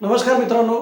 नमस्कार मित्रांनो.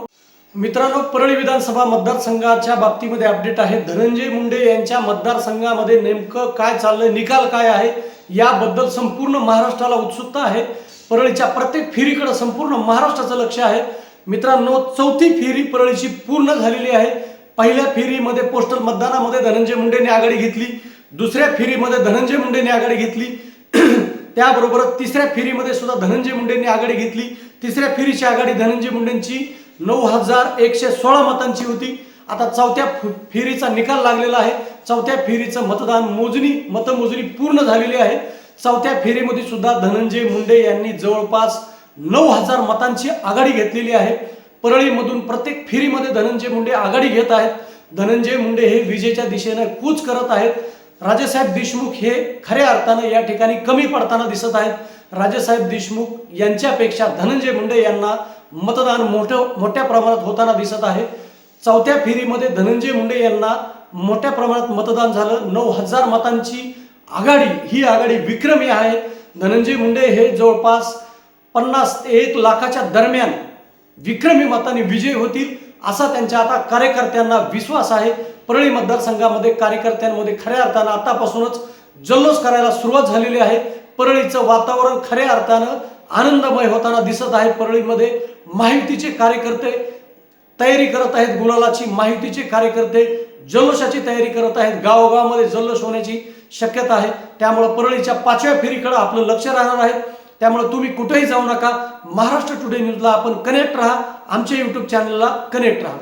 मित्रांनो परळी विधानसभा मतदारसंघाच्या बाबतीमध्ये अपडेट आहे. धनंजय मुंडे यांच्या मतदारसंघामध्ये नेमकं काय चाललंय निकाल काय आहे याबद्दल संपूर्ण महाराष्ट्राला उत्सुकता आहे. परळीच्या प्रत्येक फेरीकडे संपूर्ण महाराष्ट्राचं लक्ष आहे. मित्रांनो चौथी फेरी परळीची पूर्ण झालेली आहे. पहिल्या फेरीमध्ये पोस्टल मतदानामध्ये धनंजय मुंडेने आघाडी घेतली. दुसऱ्या फेरीमध्ये धनंजय मुंडेने आघाडी घेतली. त्याबरोबर तिसऱ्या फेरीमध्ये सुद्धा धनंजय मुंडेंनी आघाडी घेतली. तिसऱ्या फेरीची आघाडी धनंजय मुंडेंची नऊ हजार एकशे सोळा मतांची होती. आता चौथ्या फेरीचा निकाल लागलेला आहे. चौथ्या फेरीचं मतदान मोजणी मतमोजणी पूर्ण झालेली आहे. चौथ्या फेरीमध्ये सुद्धा धनंजय मुंडे यांनी जवळपास नऊ हजार मतांची आघाडी घेतलेली आहे. परळीमधून प्रत्येक फेरीमध्ये धनंजय मुंडे आघाडी घेत आहेत. धनंजय मुंडे हे विजेच्या दिशेने कूच करत आहेत. राजेसाहेब देशमुख हे खऱ्या अर्थानं या ठिकाणी कमी पडताना दिसत आहेत. राजेसाहेब देशमुख यांच्यापेक्षा धनंजय मुंडे यांना मतदान मोठं मोठ्या प्रमाणात होताना दिसत आहे. चौथ्या फेरीमध्ये धनंजय मुंडे यांना मोठ्या प्रमाणात मतदान झालं. नऊ हजार मतांची आघाडी ही आघाडी विक्रमी आहे. धनंजय मुंडे हे जवळपास पन्नास ते एक लाखाच्या दरम्यान विक्रमी मताने विजयी होतील. असा त्यांच्या आता कार्यकर्त्यांना विश्वास आहे. परळी मतदारसंघामध्ये कार्यकर्त्यांमध्ये खऱ्या अर्थानं आतापासूनच जल्लोष करायला सुरुवात झालेली आहे. परळीचं वातावरण खऱ्या अर्थानं आनंदमय होताना दिसत आहे. परळीमध्ये माहितीचे कार्यकर्ते तयारी करत आहेत. गुलालाची माहितीचे कार्यकर्ते जल्लोषाची तयारी करत आहेत. गावोगावामध्ये जल्लोष होण्याची शक्यता आहे. त्यामुळं परळीच्या पाचव्या फेरीकडे आपलं लक्ष राहणार आहे. त्यामुळे तुम्ही कुठेही जाऊ नका. महाराष्ट्र टुडे न्यूजला आपण कनेक्ट राहा. आमच्या यूट्यूब चॅनलला कनेक्ट राहा.